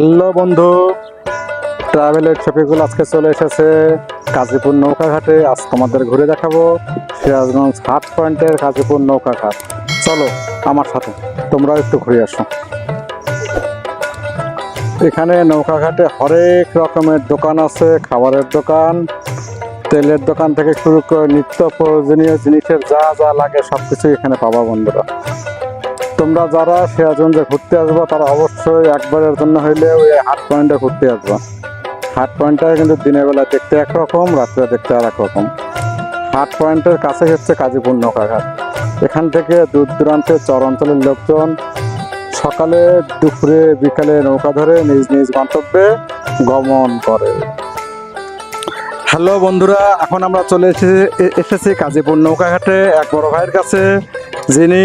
Hello বন্ধু। ট্রাভেলের ছবিগুলো আজকে চলে এসেছে কাজীপুর নৌকাঘাটে। আজ তোমাদের ঘুরে দেখাবো সিরাজগঞ্জ হাট পয়েন্টের কাজীপুর নৌকাঘাট। চলো আমার সাথে, তোমরাও একটু ঘুরে আসো। এখানে নৌকাঘাটে হরেক রকমের দোকান আছে, খাবারের দোকান, তেলের দোকান থেকে শুরু করে নিত্য প্রয়োজনীয় জিনিসের যা যা লাগে সব কিছু এখানে পাবা বন্ধুরা। তোমরা যারা সিরাজগঞ্জে ঘুরতে আসব, তারা অবশ্যই একবারের জন্য হইলে ওই হাট পয়েন্টে ঘুরতে আসবা। হাট পয়েন্টটা কিন্তু দিনের বেলা দেখতে একরকম, রাত্রে দেখতে আর রকম হাট পয়েন্টের কাছে হচ্ছে কাজীপুর নৌকাঘাট। এখান থেকে দূর দূরান্তে চর অঞ্চলের লোকজন সকালে, দুপুরে, বিকালে নৌকা ধরে নিজ নিজ গন্তব্যে গমন করে। হ্যালো বন্ধুরা, এখন আমরা চলে এসেছি এসেছি কাজীপুর নৌকাঘাটে। এক বড় ভাইয়ের কাছে যিনি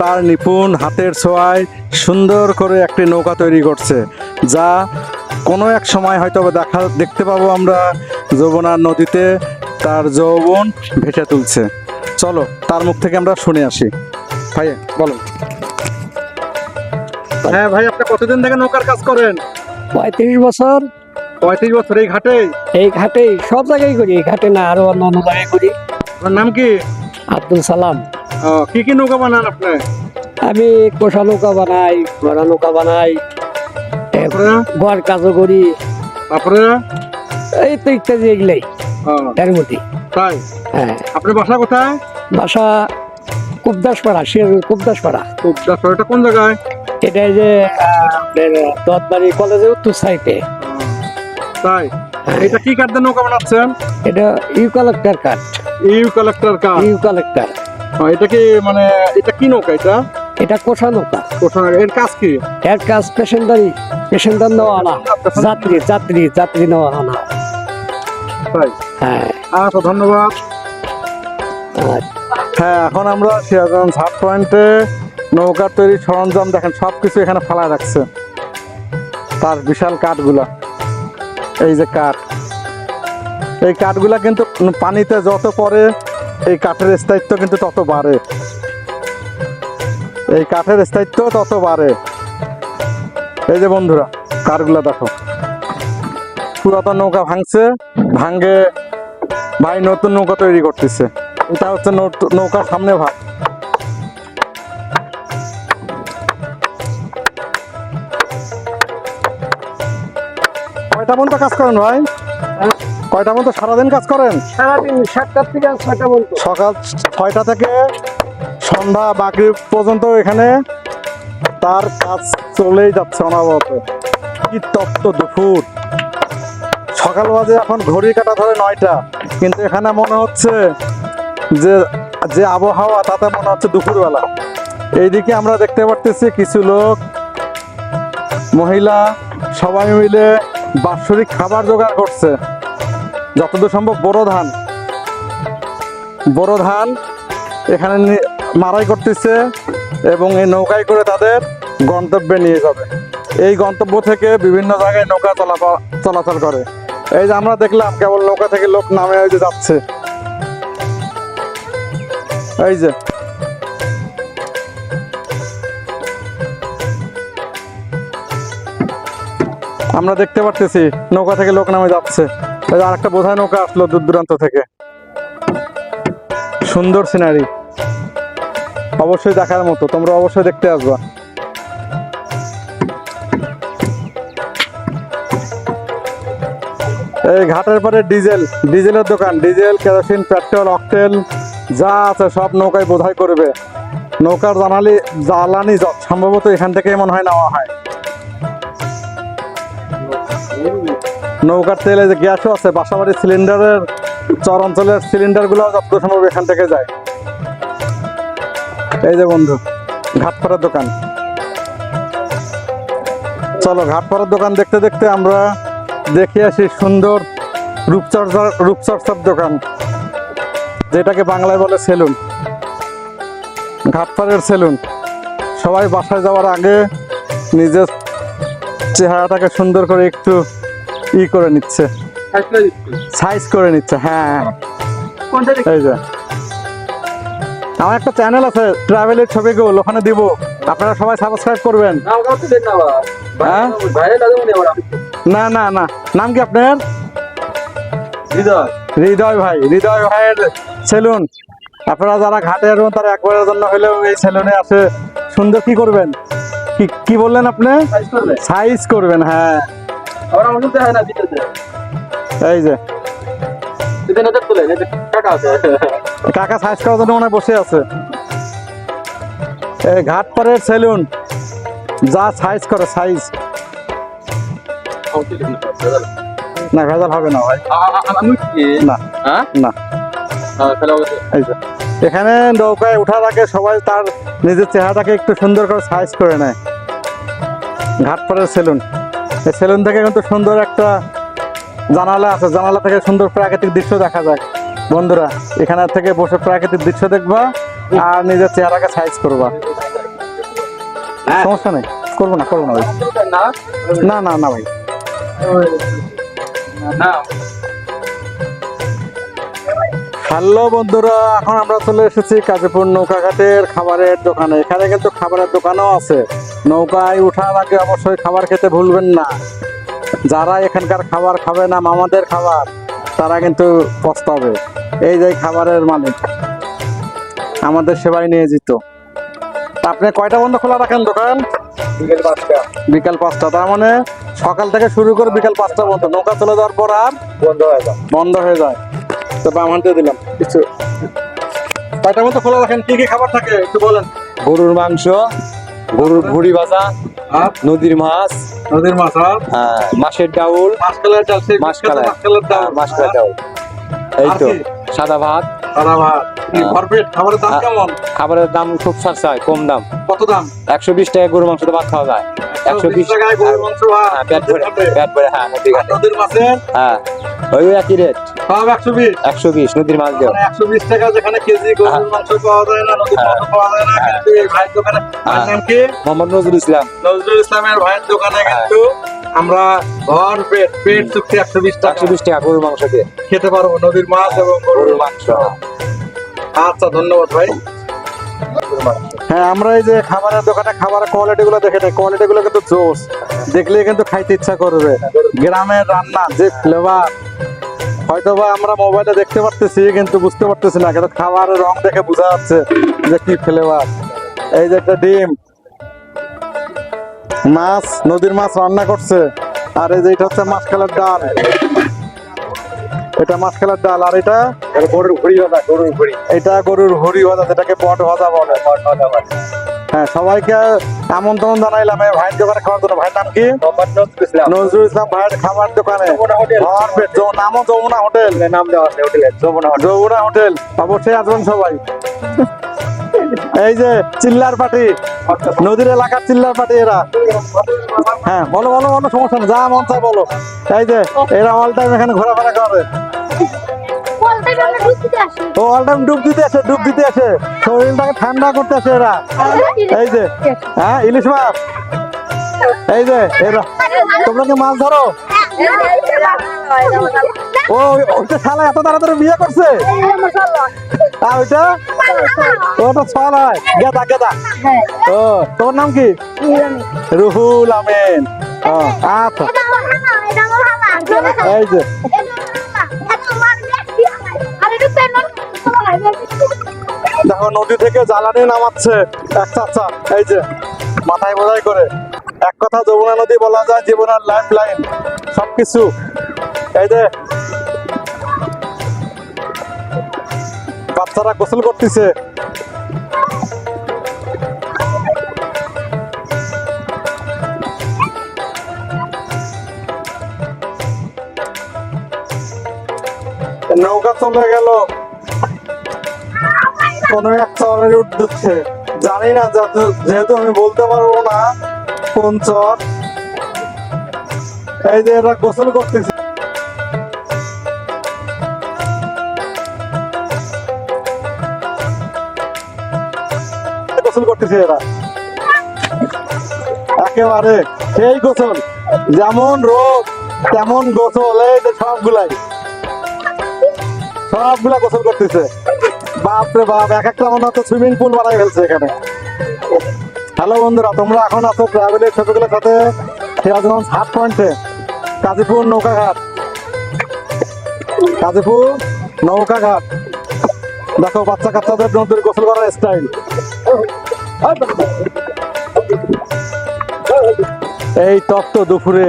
তার নিপুণ হাতের ছোঁয়ায় সুন্দর করে একটি নৌকা তৈরি করছে যা কোনো এক সময় হয়তো দেখা দেখতে পাবো আমরা যমুনার নদীতে তার যৌবন ভেসে তুলছে। চলো তার মুখ থেকে আমরা শুনে আসি। ভাই বলো। হ্যাঁ ভাই আপনি কতদিন থেকে নৌকার কাজ করেন? পঁয়ত্রিশ বছর। পঁয়ত্রিশ বছর এই ঘাটে? এই ঘাটে সব জায়গায় করি এই ঘাটে না আরও অন্য অন্য জায়গায় করি। আপনার নাম কি? আব্দুল সালাম। কি কি নৌকা বানান আপনি? আমি কোষা নৌকা বানাই ঘোড়া নৌকা বানাই ঘর কাজও করি। তারপরে? এই তো ইত্যাদি এগুলাই এর মধ্যে। তাই? হ্যাঁ। আপনার বাসা কোথায়? বাসা কুবদাসপাড়া সিরাজগঞ্জ কুবদাসপাড়া। এটা কোন জায়গায়? এটা যে আপনার দতবাড়ি কলেজের উত্তর সাইডে তাই? এটা কি কাঠ নৌকা বানাচ্ছেন? এটা ইউ কালেক্টর কার্ড ইউ কালেক্টর কাঠ। ইউ কালেক্টর এটা কি মানে এটা কি নৌকা এটা? এটা কোষা নৌকা। কোথাও এর কাজ কি? এর কাজ পেশেন্টারি পেশেন্টার নেওয়া আনা। যাত্রী যাত্রী যাত্রী নেওয়া আনা। হ্যাঁ। আচ্ছা ধন্যবাদ। হ্যাঁ এখন আমরা সিরাজগঞ্জ হাট পয়েন্টে নৌকার তৈরি সরঞ্জাম দেখেন সব কিছু এখানে ফেলা রাখছে। তার বিশাল কাঠগুলা। এই যে কাঠ। এই কাঠগুলা কিন্তু পানিতে যত পরে এই কাঠের স্থায়িত্ব কিন্তু তত বাড়ে। এই কাঠের স্থায়িত্ব তত বাড়ে। এই যে বন্ধুরা, কাঠগুলা দেখো। পুরাতন নৌকা ভাঙছে ভাঙ্গে ভাই নতুন নৌকা তৈরি করতেছে। এটা হচ্ছে নৌকার সামনে ভাগ। কয়টা পর্যন্ত কাজ করেন ভাই? কয়টা পর্যন্ত সারাদিন কাজ করেন? সারাদিন সাতটার থেকে ছয়টা পর্যন্ত সকাল ছয়টা থেকে সন্ধ্যা বাকি পর্যন্ত এখানে তার কাজ চলেই যাচ্ছে অনাবরত। কি তপ্ত দুপুর। সকাল বাজে এখন ঘড়ি কাটা ধরে নয়টা। কিন্তু এখানে মনে হচ্ছে যে যে আবহাওয়া তাতে মনে হচ্ছে দুপুরবেলা। এইদিকে আমরা দেখতে পারতেছি কিছু লোক মহিলা সবাই মিলে বাৎসরিক খাবার জোগাড় করছে। যতদূর সম্ভব বড় ধান। বড় ধান এখানে মারাই করতেছে এবং এই নৌকায় করে তাদের গন্তব্যে নিয়ে যাবে। এই গন্তব্য থেকে বিভিন্ন জায়গায় নৌকা চলাচল করে। এই যে আমরা দেখলাম কেবল নৌকা থেকে লোক নামে যে যাচ্ছে। এই যে। আমরা দেখতে পারতেছি নৌকা থেকে লোক নামে যাচ্ছে। এই যে আরেকটা বোঝায় নৌকা আসলো দূর দূরান্ত থেকে। সুন্দর সিনারি অবশ্যই দেখার মতো, তোমরা অবশ্যই দেখতে আসবা। এই ঘাটের পরে ডিজেল, ডিজেলের দোকান, ডিজেল, কেরোসিন, পেট্রোল, অকটেল, যা আছে সব নৌকায় বোঝাই করবে। নৌকার জানালি, জ্বালানি সম্ভবত এখান থেকে মনে হয় নেওয়া হয়। নৌকার তেলে যে গ্যাসও আছে, বাসাবাড়ি সিলিন্ডারের চর অঞ্চলের সিলিন্ডারগুলো যত সম্ভব এখান থেকে যায়। এই যে বন্ধু, ঘাটপাড়ার দোকান। চলো, ঘাটপাড়ার দোকান দেখতে দেখতে আমরা দেখে আসি সুন্দর রূপচর্চার রূপচর্চার দোকান, যেটাকে বাংলায় বলে সেলুন। ঘাটপাড়ের সেলুন। সবাই বাসায় যাওয়ার আগে নিজের চেহারাটাকে সুন্দর করে একটু ই করে নিচ্ছে। সাইজ করে নিচ্ছে হ্যাঁ এই যে। আমার একটা চ্যানেল আছে ট্রাভেলের ছবিগুলো ওখানে দিব। আপনারা সবাই সাবস্ক্রাইব করবেন। হ্যাঁ? না না না। নাম কি আপনার? হৃদয়। হৃদয় ভাই হৃদয় ভাইয়ের সেলুন আপনারা যারা ঘাটে আসবেন তারা একবারের জন্য হলেও এই সেলুনে আসে সুন্দর কি করবেন? কি কি বললেন আপনি? সাইজ করবেন হ্যাঁ। আবার আমার সাথে হয় না দিতে এই যে। কাকা সাইজ করার জন্য বসে আছে। এই সেলুন যা সাইজ করে সাইজ না ভেজাল হবে না ভাই। না হ্যাঁ না। তাহলে অবশ্যই। এই যে এখানে নৌকায় ওঠার আগে সবাই তার নিজের চেহারাটাকে একটু সুন্দর করে সাইজ করে নেয়। ঘাটপাড়ের সেলুন সেলুন থেকে কিন্তু সুন্দর একটা জানালা আছে। জানালা থেকে সুন্দর প্রাকৃতিক দৃশ্য দেখা যায়। বন্ধুরা এখানে থেকে বসে প্রাকৃতিক দৃশ্য দেখবা আর নিজের চেহারাকে সাইজ করবা। সমস্যা নেই। করব না করব না ভাই। না? না না না ভাই। না। হ্যালো বন্ধুরা এখন আমরা চলে এসেছি কাজীপুর নৌকাঘাটের খাবারের দোকানে। এখানে কিন্তু খাবারের দোকানও আছে। নৌকায় ওঠার আগে অবশ্যই খাবার খেতে ভুলবেন না। যারা এখানকার খাবার খাবে না মামাদের খাবার তারা কিন্তু পস্তাবে। এই যে খাবারের মালিক আমাদের সেবায় নিয়ে যেত আপনি কয়টা বন্ধ খোলা রাখেন দোকান? বিকেল পাঁচটা। বিকাল পাঁচটা তার মানে সকাল থেকে শুরু করে বিকাল পাঁচটা পর্যন্ত। নৌকা চলে যাওয়ার পর আর বন্ধ হয়ে যাবে বন্ধ হয়ে যায়। বাম হাতে দিলাম। কিছু। কয়টা মতো খোলা রাখেন কি কি খাবার থাকে একটু বলেন। গরুর মাংস গরুর ভুড়ি ভাজা নদীর মাছ। নদীর মাছ হ্যাঁ, মাছের ডাউল। মাছকালের মাছকালের ডাল হ্যাঁ, ডাউল। এই তো সাদা ভাত। সাদা ভাত। হ্যাঁ। ভরপেট? খাবারের দাম। কেমন? খাবারের দাম খুব সস্তায় কম দাম। কত দাম? একশো বিশ টাকা গরুর মাংস ভাত খাওয়া যায়। একশো বিশ টাকায় গরুর মাংস ভাত। হ্যাঁ পেট ভরে পেট ভরে হ্যাঁ নদীর ঘাটে। আর ঘাটে নদীর মাছের? হ্যাঁ ওই একই রেট একশো বিশ। নদীর মাছ মানে একশো বিশ টাকা যেখানে কেজি গরুর হ্যাঁ। মাংস পাওয়া যায় না নদীর হ্যাঁ। মাংস পাওয়া যায় না কিন্তু এই ভাইয়ের দোকানে নাম কি? মোহাম্মদ নজরুল ইসলাম। নজরুল ইসলামের ভাইয়ের দোকানে কিন্তু আমরা ঘর পেট পেট চুক্তি একশো বিশ টাকা। একশো বিশ টাকা গরুর মাংস দিয়ে। খেতে পারব নদীর মাছ এবং গরুর গরুর মাংস। আচ্ছা ধন্যবাদ ভাই। হ্যাঁ আমরা এই যে খাবারের দোকানে খাবারের কোয়ালিটি গুলো দেখে নেই। কোয়ালিটি গুলো কিন্তু জোস। দেখলে কিন্তু খাইতে ইচ্ছা করবে। গ্রামের রান্না যে ফ্লেভার হয়তো বা আমরা মোবাইলে দেখতে পারতেছি কিন্তু বুঝতে পারতেছি না। কিন্তু খাবারের রং দেখে বোঝা যাচ্ছে যে কি ফ্লেভার এই যে একটা ডিম। মাছ নদীর মাছ রান্না করছে। আর এই যে এটা হচ্ছে মাছকালের ডাল। এটা মাছকালের ডাল। আর এটা গরুর ভুড়ি ভাজা গরুর ভুড়ি। এটা গরুর হরি ভাজা যেটাকে পট ভাজা বলে। হ্যাঁ সবাইকে আমন্ত্রণ জানাইলাম এই ভাইয়ের দোকানে খাওয়ার জন্য। ভাইয়ের নাম কি? নজরুল ইসলাম। ভাইয়ের খাবার দোকানে। নামও যমুনা হোটেল। নাম দেওয়া আছে হোটেলে যমুনা হোটেল। হোটেল। অবশ্যই আসবেন সবাই। এই যে চিল্লার পার্টি নদীর এলাকার চিল্লার পার্টি এরা। হ্যাঁ বলো বলো বলো সমস্যা নেই যা মন চায় বলো। এই যে এরা অল টাইম এখানে ঘোরাফেরা করে। ও অল টাইম ডুব দিতে আসে ডুব দিতে আসে। শরীরটাকে ঠান্ডা করতে আসে এরা এই যে হ্যাঁ ইলিশ মাছ। এই যে এরা। তোমরা কি মাছ ধরো? ও ওই- ওইটা শালা এত তাড়াতাড়ি বিয়ে করছে? আর ওইটা? ওটা ছল হয় গেদা গেদা। ও তোমার নাম কি? রুহুল আমিন। আচ্ছা। এই যে। দেখো, নদী থেকে জ্বালানি নামাচ্ছে। এক চাচা, এই যে, মাথায় বোঝাই করে। এক কথা যমুনা নদী বলা যায় জীবনের লাইফ লাইন সবকিছু। এই যে, বাচ্চারা গোসল করতেছে। নৌকা চলে গেল। কোন এক চরের উঠছে জানি না যেহেতু আমি বলতে পারব না কোন চর। এই যে এরা গোসল করতেছে। গোসল করতেছে এরা। একেবারে সেই গোসল। যেমন রোগ তেমন গোসল, এই যে সবগুলাই। সবগুলা গোসল করতেছে। বাপ রে বাপ, এক একটা মনে হচ্ছে সুইমিং পুল বানাই ফেলছে এখানে। হ্যালো বন্ধুরা, তোমরা এখন আছো ট্রাভেলের ছবিগুলোর সাথে সিরাজগঞ্জ হাট পয়েন্টে কাজীপুর নৌকাঘাট। কাজীপুর নৌকাঘাট। দেখো, বাচ্চা কাচ্চাদের নদীর গোসল করার স্টাইল এই তত্ত্ব দুপুরে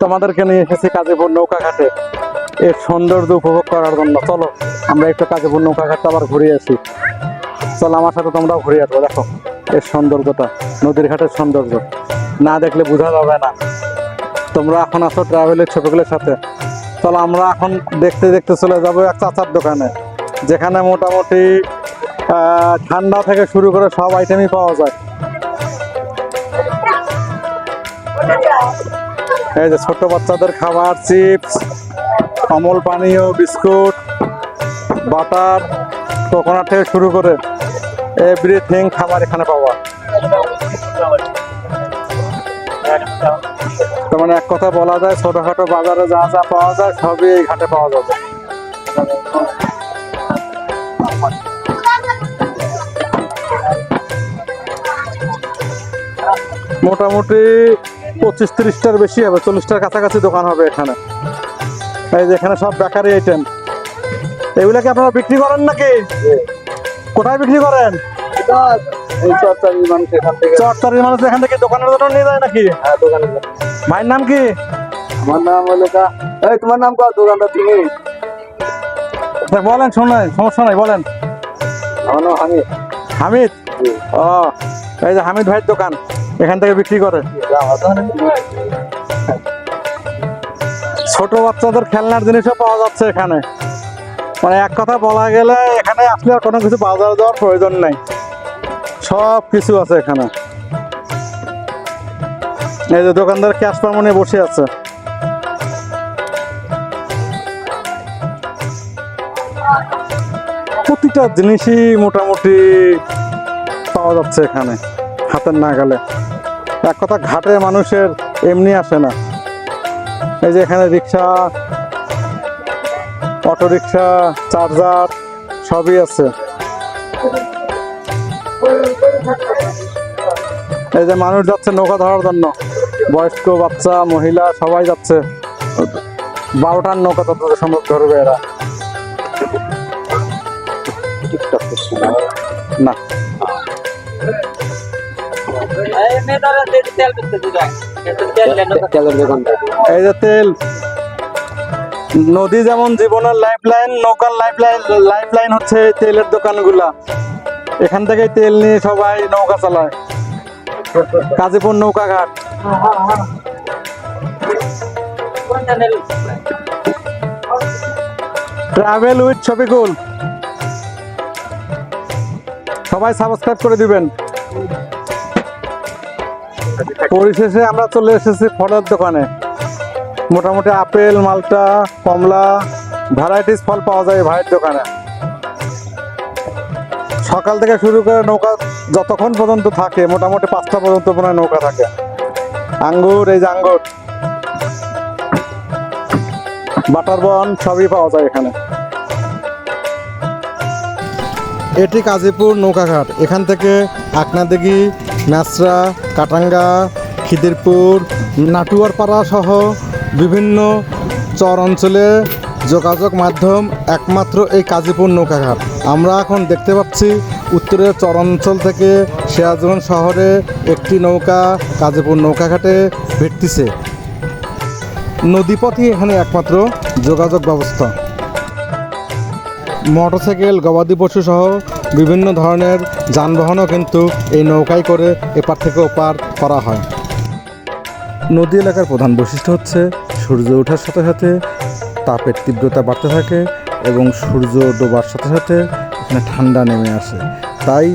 তোমাদেরকে নিয়ে এসেছি কাজীপুর নৌকাঘাটে। এর সৌন্দর্য উপভোগ করার জন্য। চলো, আমরা একটু কাজীপুর নৌকাঘাটটা আবার ঘুরে আসি। চলো, আমার সাথে তোমরাও ঘুরে আসব, দেখো, এর সৌন্দর্যটা, নদীর ঘাটের সৌন্দর্য। না দেখলে বোঝা যাবে না। তোমরা এখন আসো ট্রাভেলের ছবিগুলোর সাথে। চলো, আমরা এখন দেখতে দেখতে চলে যাব এক চাচার দোকানে, যেখানে মোটামুটি ঠান্ডা থেকে শুরু করে সব আইটেমই পাওয়া যায়। এই যে ছোট বাচ্চাদের খাবার চিপস অমল পানীয়, বিস্কুট, বাটার কোকোনাট থেকে শুরু করে এভরিথিং খাবার এখানে পাওয়া। তার মানে এক কথা বলা যায়, ছোটখাটো বাজারে যা যা পাওয়া যায়, সবই এই ঘাটে পাওয়া যাবে। মোটামুটি পঁচিশ তিরিশটার বেশি হবে, চল্লিশটার কাছাকাছি দোকান হবে এখানে। এই যে এখানে সব বেকারি আইটেম এগুলা কি আপনারা বিক্রি করেন নাকি? কোথায় বিক্রি করেন? এই মানুষ এখান থেকে দোকানের জন্য নিয়ে যায় নাকি। ভাইয়ের নাম কি? আমার নাম হলো এই তোমার নাম কত দোকানটা তুমি বলেন শোনেন সমস্যা নাই বলেন। আমার নাম হামিদ। হামিদ? ও এই যে হামিদ ভাইয়ের দোকান এখান থেকে বিক্রি করে। ছোট বাচ্চাদের খেলনার জিনিসও পাওয়া যাচ্ছে এখানে। মানে এক কথা বলা গেলে এখানে আসলে আর কোনো কিছু বাজার দেওয়ার প্রয়োজন নেই। সব কিছু আছে এখানে। এই যে দোকানদার ক্যাশ পারমনে বসে আছে। প্রতিটা জিনিসই মোটামুটি পাওয়া যাচ্ছে এখানে, হাতের না নাগালে। এক কথা ঘাটে মানুষের এমনি আসে না। এই যে এখানে রিক্সা অটো রিক্সা চার্জার, সবই আছে। এই যে মানুষ যাচ্ছে নৌকা ধরার জন্য। বয়স্ক বাচ্চা, মহিলা, সবাই যাচ্ছে। বারোটার নৌকা তত সম্ভব ধরবে এরা। না। এই যে তেল নদী যেমন জীবনের লাইফ লাইন নৌকার লাইফ লাইন লাইফ লাইন হচ্ছে তেলের দোকানগুলা। এখান থেকেই তেল নিয়ে সবাই নৌকা চালায়। কাজীপুর নৌকা ঘাট ট্রাভেল উইথ শফিকুল সবাই সাবস্ক্রাইব করে দিবেন। পরিশেষে আমরা চলে এসেছি ফলের দোকানে। মোটামুটি আপেল, মালটা, কমলা ভ্যারাইটিস ফল পাওয়া যায় ভাইয়ের দোকানে। সকাল থেকে শুরু করে নৌকা যতক্ষণ পর্যন্ত থাকে, মোটামুটি পাঁচটা পর্যন্ত মনে নৌকা থাকে। আঙ্গুর, এই যে আঙ্গুর, বাটার বন, সবই পাওয়া যায় এখানে। এটি কাজীপুর নৌকাঘাট। এখান থেকে আকনাদিঘি নাসরা কাটাঙ্গা খিদিরপুর, নাটুয়ারপাড়া সহ বিভিন্ন চর অঞ্চলে যোগাযোগ মাধ্যম একমাত্র এই কাজীপুর নৌকাঘাট। আমরা এখন দেখতে পাচ্ছি উত্তরের চর অঞ্চল থেকে সিরাজগঞ্জ শহরে একটি নৌকা কাজীপুর নৌকাঘাটে ভিড়তিছে নদীপথই এখানে একমাত্র যোগাযোগ ব্যবস্থা। মোটরসাইকেল, গবাদি পশু সহ বিভিন্ন ধরনের যানবাহনও কিন্তু এই নৌকায় করে এপার থেকে ওপার করা হয়। নদী এলাকার প্রধান বৈশিষ্ট্য হচ্ছে, সূর্য ওঠার সাথে সাথে তাপের তীব্রতা বাড়তে থাকে এবং সূর্য ডোবার সাথে সাথে এখানে ঠান্ডা নেমে আসে। তাই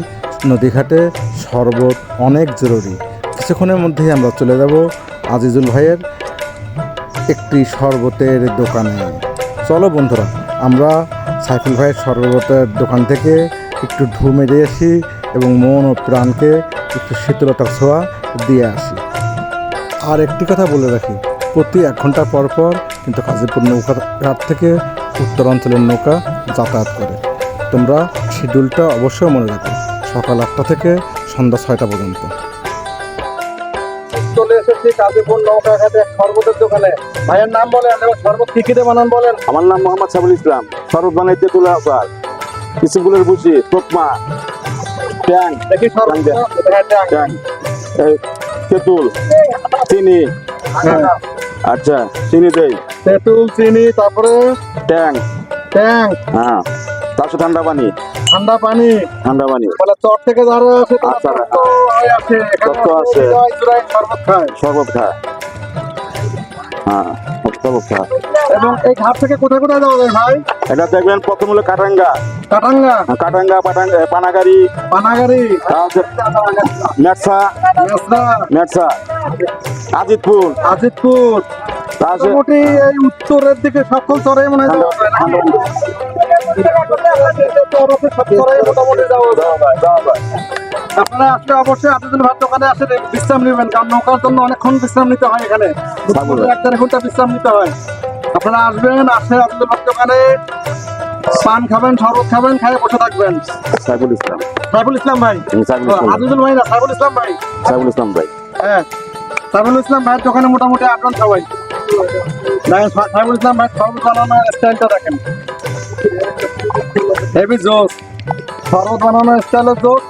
নদীঘাটে শরবত অনেক জরুরি। কিছুক্ষণের মধ্যেই আমরা চলে যাব আজিজুল ভাইয়ের একটি শরবতের দোকানে। চলো বন্ধুরা, আমরা সাইফুল ভাইয়ের শরবতের দোকান থেকে একটু ঢু মেরে আসি এবং মন ও প্রাণকে একটু শীতলতার ছোঁয়া দিয়ে আসি। আর একটি কথা বলে রাখি প্রতি এক ঘণ্টা পর পর কিন্তু গাজীপুর নৌকা ঘাট থেকে উত্তরাঞ্চলের নৌকা যাতায়াত করে। তোমরা শিডিউলটা অবশ্যই মনে রাখো সকাল আটটা থেকে সন্ধ্যা ছয়টা পর্যন্ত। চলে এসেছি কাজীপুর নৌকাঘাটে শরবতের দোকানে। ভাইয়ের নাম বলেন এবং শরবত কি কি বানান বলেন? আমার নাম মোহাম্মদ সাবুল ইসলাম শরবত বানাইতে তুলে আসার ইসুগুলের বুঝি তোকমা ট্যাং দেখি শরবত ট্যাং। ট্যাং তেঁতুল। চিনি। আচ্ছা চিনি দেই। তেঁতুল চিনি তারপরে ট্যাং। ট্যাং। হ্যাঁ তারপরে ঠান্ডা পানি। ঠান্ডা পানি। ঠান্ডা পানি। বলে চর থেকে যারা আছে আচ্ছা। হয়ে তত্ত্ব আছে। শরবত খায়। শরবত খায়। হ্যাঁ শরবত খায়। এবং এই ঘাট থেকে কোথায় কোথায় যাওয়া যায় ভাই? এটা দেখবেন প্রথম হলো কাটাঙ্গা। কাটাঙ্গা? কাটাঙ্গা পাটাঙ্গা পানাগাড়ি। পানাগাড়ি। মেটসা মেসরা মেটসা আজিতপুর। আজিতপুর। মোটামুটি এই উত্তরের দিকে সকল চরে মনে হয় আপনারা আসলে অবশ্যই আদিদুল ভাত দোকানে আসে বিশ্রাম নেবেন কারণ নৌকার জন্য অনেকক্ষণ বিশ্রাম নিতে হয় এখানে। এক দেড় ঘণ্টা বিশ্রাম নিতে হয়। আপনারা আসবেন আসে আদিদুল ভাত দোকানে। পান খাবেন শরবত খাবেন খাই বসে থাকবেন। সাইফুল ইসলাম। সাইফুল ইসলাম ভাই? সাইফুল ভাই না সাইফুল ইসলাম ভাই? সাইফুল ইসলাম ভাই। হ্যাঁ। সাইফুল ইসলাম ভাইয়ের দোকানে মোটামুটি আপনার সবাই। সাইফুল ইসলাম ভাই শরবত বানানোর স্টাইলটা দেখেন। হেভি জোস। শরবত বানানোর স্টাইলের জোস।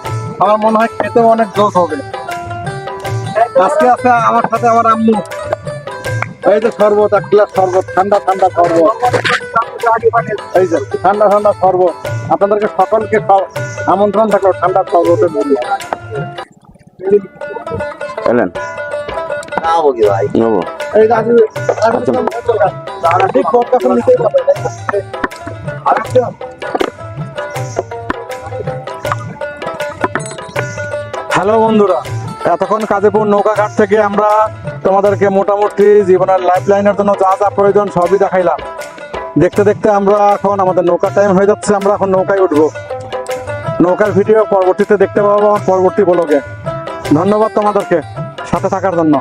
আমার মনে হয় খেতেও অনেক জোস হবে। আজকে আছে আমার সাথে আমার আম্মু। এই যে শরবত এক গ্লাস শরবত ঠান্ডা ঠান্ডা শরবত। এই যে ঠান্ডা ঠান্ডা শরবত। আপনাদেরকে সকলকে আমন্ত্রণ থাকল ঠান্ডা শরবতের জন্য এলেন। হ্যালো বন্ধুরা। এতক্ষণ কাজীপুর নৌকাঘাট থেকে আমরা তোমাদেরকে মোটামুটি জীবনের লাইফ লাইনের জন্য যা যা প্রয়োজন সবই দেখাইলাম। দেখতে দেখতে আমরা এখন আমাদের নৌকা টাইম হয়ে যাচ্ছে, আমরা এখন নৌকায় উঠবো। নৌকার ভিডিও পরবর্তীতে দেখতে পাবো পরবর্তী বলোকে ধন্যবাদ তোমাদেরকে সাথে থাকার জন্য।